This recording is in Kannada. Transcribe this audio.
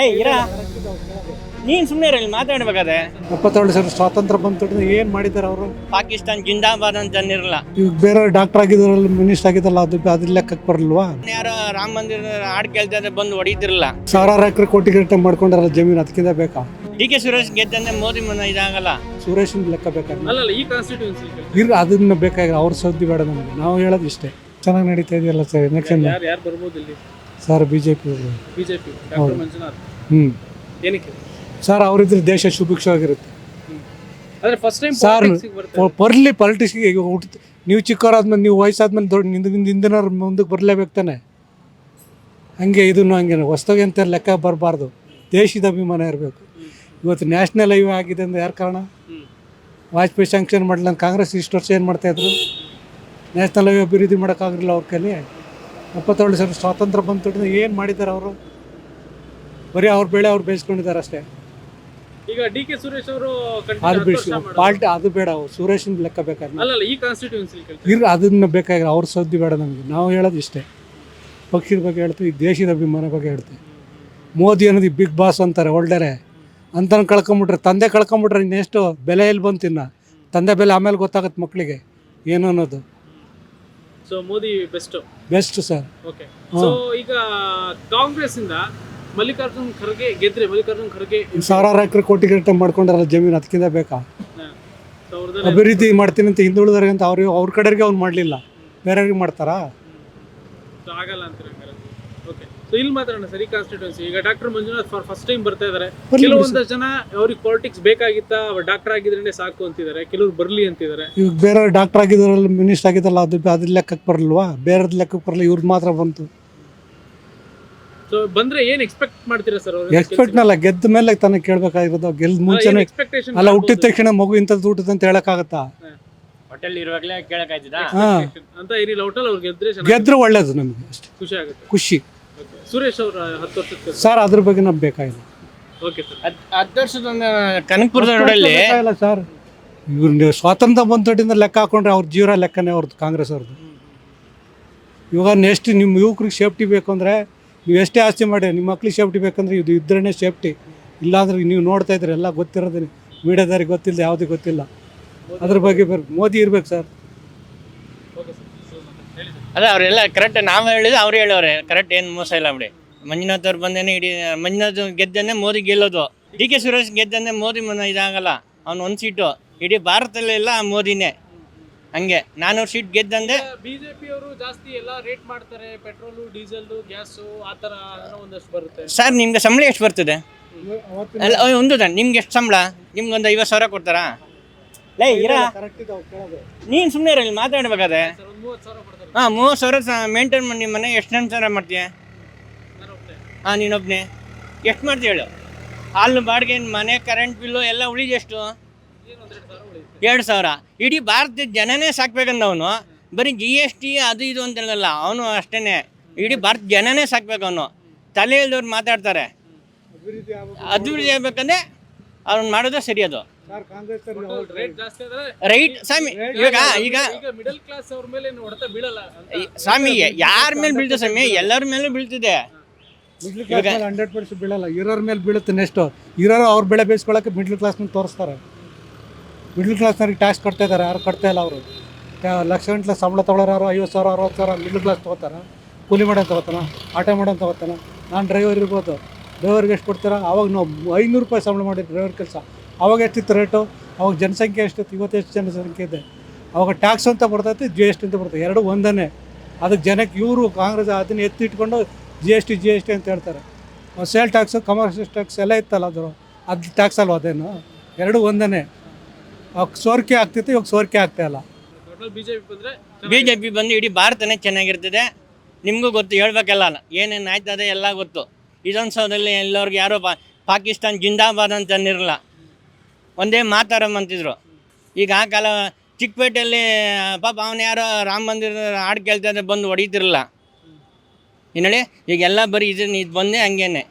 ಲೇ ಇರ? ನೀನ್ ಸುಮ್ಮನೆ ಇರಲಿ ಮಾತಾಡ್ಬೇಕಾದ್ರೆ. ಎಪ್ಪತ್ತೆರಡು ಸಾವಿರ ಸ್ವಾತಂತ್ರ್ಯ ಬಂತು ಏನು ಮಾಡಿದಾರೆ ಅವರು? ಪಾಕಿಸ್ತಾನ್ ಜಿಂದಾಬಾದ್ ಅಂತ ಅನ್ನಿರಲ್ಲ. ಈಗ ಬೇರೆ ಡಾಕ್ಟರ್ ಆಗಿದ್ರಲ್ಲ ಮಿನಿಸ್ಟರ್ ಆಗಿದ್ದಲ್ಲ ಅದು ಅದ್ರ ಲೆಕ್ಕಕ್ಕೆ ಬರಲ್ವಾ ಯಾರೋ ರಾಮ ಮಂದಿರ ಹಾಡ್ ಕೇಳ್ತಾ ಬಂದು ಹೊಡಿತಿರಲ್ಲ. ಸಾವಿರಾರು ಎಕರೆ ಕೋಟಿ ಗಂಟೆ ಮಾಡ್ಕೊಂಡಾರಲ್ಲ ಜಮೀನು ಅದಕ್ಕಿಂತ ಬೇಕಾ? ಡಿ ಕೆ ಸುರೇಶ್ ಗೆದ್ದಂದ್ರೆ ಮೋದಿ ಮನ ಇದಾಗಲ್ಲ. ಸುರೇಶನ್ ಲೆಕ್ಕ ಬೇಕಾಗಿಲ್ಲ ಅಲ್ಲ ಈ ಕಾನ್ಸ್ಟಿಟ್ಯೂನ್ಸಿ ಇರ್ ಅದನ್ನ ಬೇಕಾಗಿಲ್ಲ ಅವ್ರ ಸೌದಿ ಬೇಡ ನಮಗೆ. ನಾವು ಹೇಳೋದು ಇಷ್ಟೇ. ಚೆನ್ನಾಗಿ ನಡೀತಾ ಇದೆಯಲ್ಲ ಸರ್ ನೆಕ್ಸ್ಟ್ ಯಾರು ಯಾರು ಬರ್ಬೋದು ಇಲ್ಲಿ? Sir B J P BJP doctor Manjunath. ಹ್ಞೂ ಏನಕ್ಕೆ? ಸರ್ ಅವರಿದ್ರೆ ದೇಶ ಸುಭಿಕ್ಷವಾಗಿರುತ್ತೆ. ಆದ್ರೆ ಫಸ್ಟ್ ಟೈಮ್ ಸರ್ ಬರಲಿ ಪಾಲಿಟಿಕ್ಸ್ಗೆ ಈಗ ಹುಟ್ಟು ನೀವು ಚಿಕ್ಕವರಾದ್ಮೇಲೆ ನೀವು ವಯಸ್ಸಾದ್ಮೇಲೆ ದೊಡ್ಡ ನಿಂದ ಹಿಂದಿನವ್ರ ಮುಂದಕ್ಕೆ ಬರಲೇಬೇಕು ತಾನೆ? ಹಂಗೆ ಇದನ್ನು ಹಂಗೆ ಹೊಸ್ದಾಗಿ ಅಂತ ಲೆಕ್ಕ ಬರಬಾರ್ದು. ದೇಶದ ಅಭಿಮಾನ ಇರಬೇಕು. ಇವತ್ತು ನ್ಯಾಷನಲ್ ಹೈವೇ ಆಗಿದೆ ಅಂದ್ರೆ ಯಾರು ಕಾರಣ. ವಾಜಪೇಯಿ ಸ್ಯಾಂಕ್ಷನ್ ಮಾಡಲಿಲ್ಲ ಕಾಂಗ್ರೆಸ್ ಇಷ್ಟು ವರ್ಷ ಏನು ಮಾಡ್ತಾಯಿದ್ರು ನ್ಯಾಷನಲ್ ಹೈವೇ ಅಭಿವೃದ್ಧಿ ಮಾಡೋಕ್ಕಾಗಲಿಲ್ಲ ಅವ್ರ ಕೈಲಿ. ಎಪ್ಪತ್ತೇಳು ಸಾವಿರ ಸ್ವಾತಂತ್ರ್ಯ ಬಂತು ಏನು ಮಾಡಿದ್ದಾರೆ ಅವರು? ಬರೀ ಅವ್ರ ಬೆಳೆ ಅವ್ರು ಬೇಯಿಸ್ಕೊಂಡಿದ್ದಾರೆ ಅಷ್ಟೇ. ಈಗ ಡಿ ಕೆ ಸುರೇಶ್ ಅವರು ಅದು ಬಿಡಿಸಿ ಪಾಲ್ಟಿ ಅದು ಬೇಡ ಅವ್ರು ಸುರೇಶನ್ ಲೆಕ್ಕ ಬೇಕಾದ್ರೆ. ಅಲ್ಲ ಈ ಕಾನ್ಸ್ಟಿಟ್ಯೂನ್ಸಿ ಇರ್ ಅದನ್ನ ಬೇಕಾಗಿಲ್ಲ ಅವ್ರ ಸೌದಿ ಬೇಡ ನಮಗೆ. ನಾವು ಹೇಳೋದು ಇಷ್ಟೇ. ಪಕ್ಷದ ಬಗ್ಗೆ ಹೇಳ್ತೀವಿ ದೇಶದ ಅಭಿಮಾನ ಬಗ್ಗೆ ಹೇಳ್ತೀವಿ. ಮೋದಿ ಅನ್ನೋದು ಈ ಬಿಗ್ ಬಾಸ್ ಅಂತಾರೆ ಒಳ್ಳೆರೆ. ಅಂತನ ಕಳ್ಕೊಂಬಿಟ್ರೆ ತಂದೆ ಕಳ್ಕೊಂಬಿಟ್ರೆ ಇನ್ನೆಷ್ಟು ಬೆಲೆ ಎಲ್ಲಿ ಬಂತು ಇನ್ನು ತಂದೆ ಬೆಲೆ ಆಮೇಲೆ ಗೊತ್ತಾಗುತ್ತೆ ಮಕ್ಕಳಿಗೆ ಏನು ಅನ್ನೋದು? So Modi best best sir okay so ಈಗ ಕಾಂಗ್ರೆಸ್ ಇಂದ ಮಲ್ಲಿಕಾರ್ಜುನ್ ಖರ್ಗೆ ಗೆದ್ರೆ ಮಲ್ಲಿಕಾರ್ಜುನ್ ಖರ್ಗೆ ಸಾವಿರಾರು ಎಕರೆ ಕೋಟಿ ಗಟ್ಟ ಮಾಡ್ಕೊಂಡಾರಲ್ಲ ಜಮೀನು ಅದಕ್ಕಿಂತ ಬೇಕಾ? ಅಭಿವೃದ್ಧಿ ಮಾಡ್ತೀನಿ ಅಂತ ಹಿಂದುಳಿದವ್ರಿಗೆ ಅಂತ ಅವ್ರಿಗೆ ಅವ್ರ ಕಡೆಗೆ ಅವ್ನು ಮಾಡಲಿಲ್ಲ. ಬೇರೆಯವ್ರಿಗೆ ಮಾಡ್ತಾರಾ? ಆಗಲ್ಲ ಅಂತ ಸೊ ಇಲ್ಲಿ ಮಾತಾಡೋಣ ಸರಿ ಕಾನ್ಸ್ಟಿಟ್ಯೂನ್ಸಿ ಈಗ doctor Manjunath for first time ಬರ್ತಾ ಇದಾರೆ ಕೆಲವೊಂದು ಜನ ಅವ್ರಿಗೆ ಪಾಲಿಟಿಕ್ಸ್ ಬೇಕಾಗಿತ್ತಾ ಡಾಕ್ಟರ್ ಆಗಿದ್ರೆ ಸಾಕು ಅಂತಿದ್ದಾರೆ. ಕೆಲವ್ರು ಬರ್ಲಿ ಅಂತಿದ್ದಾರೆ. ಇವಾಗ ಬೇರೆ ಡಾಕ್ಟರ್ ಆಗಿದ್ರಲ್ಲಿ ಮಿನಿಸ್ಟರ್ ಆಗಿದ್ದಲ್ಲ ಅದು ಅದ್ರ ಲೆಕ್ಕಕ್ಕೆ ಬರಲ್ವಾ? ಬೇರೆದ್ ಲೆಕ್ಕಕ್ಕೆ ಬರಲ್ಲ ಇವ್ರದ್ದು ಮಾತ್ರ ಬಂತು. ಸೊ ಬಂದ್ರೆ ಏನ್ ಎಕ್ಸ್ಪೆಕ್ಟ್ ಮಾಡ್ತೀರಾ ಸರ್ ಎಕ್ಸ್ಪೆಕ್ಟ್ನಲ್ಲ ಗೆದ್ದ ಮೇಲೆ ತಾನೇ ಕೇಳ್ಬೇಕಾಗಿರೋದು. ಗೆಲ್ದ ಮುಂಚೆನೇ ಎಕ್ಸ್ಪೆಕ್ಟೇಷನ್ ಅಲ್ಲ ಹುಟ್ಟಿದ ತಕ್ಷಣ ಮಗು ಇಂಥದ್ದು ಊಟದ ಅಂತ ಹೇಳಕ್ಕಾಗತ್ತಾ? ಹೋಟೆಲ್ ಇರುವಾಗಲೇ ಕೇಳಕ್ಕಾಯ್ತದ? ಅಂತ ಏನಿಲ್ಲ ಹೋಟೆಲ್ ಅವ್ರು ಗೆದ್ರೆ ಗೆದ್ರೆ ಒಳ್ಳೇದು ನಮಗೆ ಅಷ್ಟೇ. ಖುಷಿ ಆಗುತ್ತೆ. ಖುಷಿ. ಸುರೇಶ್ ಅವರ ಹತ್ತು ವರ್ಷದ ಸರ್ ಅದ್ರ ಬಗ್ಗೆ ನಮ್ಗೆ ಬೇಕಾಗಿಲ್ಲ ಓಕೆ ಸರ್ ಹತ್ತು ವರ್ಷದ ಕನಕಪುರದ ರೋಡಲ್ಲಿ ಬೇಕಾಗಿಲ್ಲ ಸರ್. ಇವ್ರು ಸ್ವಾತಂತ್ರ್ಯ ಬಂದಿಂದ ಲೆಕ್ಕ ಹಾಕೊಂಡ್ರೆ ಅವ್ರ ಜೀವನ ಲೆಕ್ಕನೇ ಅವ್ರದ್ದು ಕಾಂಗ್ರೆಸ್ ಅವ್ರದ್ದು. ಇವಾಗ ನೆಕ್ಸ್ಟ್ ನಿಮ್ಮ ಯುವಕರಿಗೆ ಸೇಫ್ಟಿ ಬೇಕು ಅಂದರೆ ನೀವು ಎಷ್ಟೇ ಆಸ್ತಿ ಮಾಡಿ ನಿಮ್ಮ ಮಕ್ಳಿಗೆ ಸೇಫ್ಟಿ ಬೇಕಂದ್ರೆ ಇದು ಇದ್ರೇ ಸೇಫ್ಟಿ ಇಲ್ಲಾಂದ್ರೆ ನೀವು ನೋಡ್ತಾ ಇದ್ರೆ ಎಲ್ಲ ಗೊತ್ತಿರೋದೇ ಮೀಡಿಯಾದವ್ರಿಗೆ ಗೊತ್ತಿಲ್ಲ ಯಾವುದೇ ಗೊತ್ತಿಲ್ಲ. ಅದ್ರ ಬಗ್ಗೆ ಬರ್ ಮೋದಿ ಇರ್ಬೇಕು ಸರ್. ಅಲ್ಲ ಅವರೆಲ್ಲ ಕರೆಕ್ಟ್ ನಾವು ಹೇಳಿದ್ರೆ ಅವ್ರು ಹೇಳೋರೆ. ಕರೆಕ್ಟ್ ಏನು ಮೋಸ ಇಲ್ಲ ಬಿಡಿ. ಮಂಜುನಾಥ್ ಅವ್ರು ಬಂದೇನೆ ಇಡೀ ಮಂಜುನಾಥ್ ಗೆದ್ದನ್ನೇ ಮೋದಿ ಗೆಲ್ಲೋದು. ಡಿ ಕೆ ಸುರೇಶ್ ಗೆದ್ದನೆ ಮೋದಿ ಮನ ಇದಾಗಲ್ಲ. ಅವ್ನು ಒಂದು ಸೀಟು ಇಡೀ ಭಾರತದಲ್ಲೆಲ್ಲ ಮೋದಿನೇ. ಹಂಗೆ. ನಾನು ಸೀಟ್ ಗೆದ್ದಂದೆ. ಬಿಜೆಪಿ ಅವರು ಜಾಸ್ತಿ ಎಲ್ಲ ರೇಟ್ ಮಾಡ್ತಾರೆ. ಪೆಟ್ರೋಲು ಡೀಸೆಲ್ ಗ್ಯಾಸು ಆ ಥರ ಒಂದಷ್ಟು ಬರುತ್ತೆ. ಸರ್ ನಿಮ್ಗೆ ಸಂಬಳ ಎಷ್ಟು ಬರ್ತದೆ? ಅಲ್ಲ ಒಂದು ನಿಮ್ಗೆ ಎಷ್ಟು ಸಂಬಳ? ನಿಮ್ಗೆ ಒಂದು ಐವತ್ತು ಸಾವಿರ ಕೊಡ್ತಾರಾ? ಲೇ ಇರ? ನೀನು ಸುಮ್ಮನೆ ಇರಲಿ ಮಾತಾಡ್ಬೇಕಾದ್ರೆ. ಹಾಂ, ಮೂವತ್ತು ಸಾವಿರ ಮೇಂಟೈನ್ ಮಾಡಿ ನಿಮ್ಮ ಮನೆ ಎಷ್ಟು ಜನ ಸಾವಿರ ಮಾಡ್ತೀಯ? ಹಾ ನೀನೊಬ್ಬನೇ ಎಷ್ಟು ಮಾಡ್ತೀಯ ಹೇಳು? ಹಾಲು ಬಾಡಿಗೆ, ಮನೆ ಕರೆಂಟ್ ಬಿಲ್ಲು ಎಲ್ಲ ಉಳಿದು ಎಷ್ಟು? ಎರಡು ಸಾವಿರ. ಇಡೀ ಭಾರತದ ಜನನೇ ಸಾಕ್ಬೇಕಂದ ಅವನು ಬರೀ ಜಿ ಎಸ್ ಟಿ ಅದು ಇದು ಅಂತ ಹೇಳಲ್ಲ ಅವನು ಅಷ್ಟೇ ಇಡೀ ಭಾರತ ಜನನೇ ಸಾಕ್ಬೇಕು ಅವನು ತಲೆ ಇಲ್ದವ್ರು ಮಾತಾಡ್ತಾರೆ. ಅಭಿವೃದ್ಧಿ ಆಗ್ಬೇಕಂದ್ರೆ ಅವ್ನು ಮಾಡೋದೇ ಸರಿ ಅದು. ರೇಟ್ ಸ್ವಾಮಿ ಇವಾಗ ಈಗ ಈಗ ಮಿಡಲ್ ಕ್ಲಾಸ್ ಅವ್ರ ಮೇಲೆ ಹೊಡೆತ ಬೀಳಲ್ಲ ಸ್ವಾಮಿ ಯಾರ ಮೇಲೆ ಬೀಳ್ತದೆ ಸ್ವಾಮಿ? ಎಲ್ಲರ ಮೇಲೂ ಬೀಳ್ತಿದೆ. ಮಿಡ್ಲ್ ಕ್ಲಾಸ್ ಮೇಲೆ ಹಂಡ್ರೆಡ್ ಪರ್ಸೆಂಟ್ ಬೀಳಲ್ಲ. ಇರೋರ ಮೇಲೆ ಬೀಳುತ್ತೆ ನೆಕ್ಸ್ಟು ಇರೋರು ಅವ್ರ ಬೆಳೆ ಬೇಯಿಸ್ಕೊಳ್ಳೋಕೆ ಮಿಡ್ಲ್ ಕ್ಲಾಸ್ನ ತೋರಿಸ್ತಾರೆ. ಮಿಡ್ಲ್ ಕ್ಲಾಸ್ನವ್ರಿಗೆ ಟ್ಯಾಕ್ಸ್ ಕಟ್ತಾ ಇದ್ದಾರೆ ಯಾರು ಕಟ್ತಾ ಇಲ್ಲ ಅವರು. ಲಕ್ಷ ಗಂಟ್ಲ ಸಂಬಳ ತೊಗೊಳೋರು ಐವತ್ತು ಸಾವಿರ ಅರವತ್ತು ಸಾವಿರ ಮಿಡ್ಲ್ ಕ್ಲಾಸ್ ತೊಗೋತಾರ? ಕೂಲಿ ಮಾಡೋನ್ ತಗೋತಾನ? ಆಟೋ ಮಾಡೋನ್ ತಗೋತಾನ? ನಾನು ಡ್ರೈವರ್ ಇರ್ಬೋದು. ಡ್ರೈವರ್ಗೆ ಎಷ್ಟು ಕೊಡ್ತಾರ? ಅವಾಗ ನಾವು ಐನೂರು ರೂಪಾಯಿ ಸಂಬಳ ಮಾಡಿ ಡ್ರೈವರ್ ಕೆಲಸ. ಅವಾಗ ಎಷ್ಟಿತ್ತು ರೇಟು ಅವಾಗ ಜನಸಂಖ್ಯೆ ಎಷ್ಟಿತ್ತು? ಇವತ್ತು ಎಷ್ಟು ಜನಸಂಖ್ಯೆ ಇದೆ? ಅವಾಗ ಟ್ಯಾಕ್ಸ್ ಅಂತ ಬರ್ತೈತೆ ಜಿ ಎಸ್ ಟಿ ಅಂತ ಬರ್ತದೆ ಎರಡು ಒಂದನೇ. ಅದಕ್ಕೆ ಜನಕ್ಕೆ ಇವರು ಕಾಂಗ್ರೆಸ್ ಅದನ್ನ ಎತ್ತಿಟ್ಕೊಂಡು G S T G S T ಅಂತ ಹೇಳ್ತಾರೆ. ಸೇಲ್ ಟ್ಯಾಕ್ಸು ಕಮರ್ಷಿಯಲ್ ಟ್ಯಾಕ್ಸ್ ಎಲ್ಲ ಇತ್ತಲ್ಲ ಅದರ ಅದು ಟ್ಯಾಕ್ಸ್ ಅಲ್ವ ಅದೇನು? ಎರಡು ಒಂದನೇ. ಅವಾಗ ಸೋರಿಕೆ ಆಗ್ತಿತ್ತು, ಇವಾಗ ಸೋರಿಕೆ ಆಗ್ತಾ ಇಲ್ಲ. ಬಿ ಜೆ ಪಿ ಬಂದು ಇಡೀ ಭಾರತನೇ ಚೆನ್ನಾಗಿರ್ತದೆ. ನಿಮಗೂ ಗೊತ್ತು, ಹೇಳ್ಬೇಕಲ್ಲ. ಏನೇನು ಆಯ್ತದೆ ಎಲ್ಲ ಗೊತ್ತು. ವಿಧಾನಸೌಧದಲ್ಲಿ ಎಲ್ಲರಿಗೂ ಯಾರೋ ಪಾಕಿಸ್ತಾನ್ ಜಿಂದಾಬಾದ್ ಅಂತ ಅನ್ನಿರಲ್ಲ. ಒಂದೇ ಮಾತಾರಮ್ ಅಂತಿದ್ರು. ಈಗ ಆ ಕಾಲ ಚಿಕ್ಕಪೇಟೆಯಲ್ಲಿ ಪಾಪ ಅವನು ಯಾರೋ ರಾಮ ಮಂದಿರ ಹಾಡು ಕೇಳ್ತಾ ಬಂದು ಹೊಡಿತಿರಲ್ಲ ಏನು ಹೇಳಿ, ಈಗೆಲ್ಲ ಬರೀ ಇದನ್ನ ಇದು ಬಂದೇ ಹಂಗೇನೆ.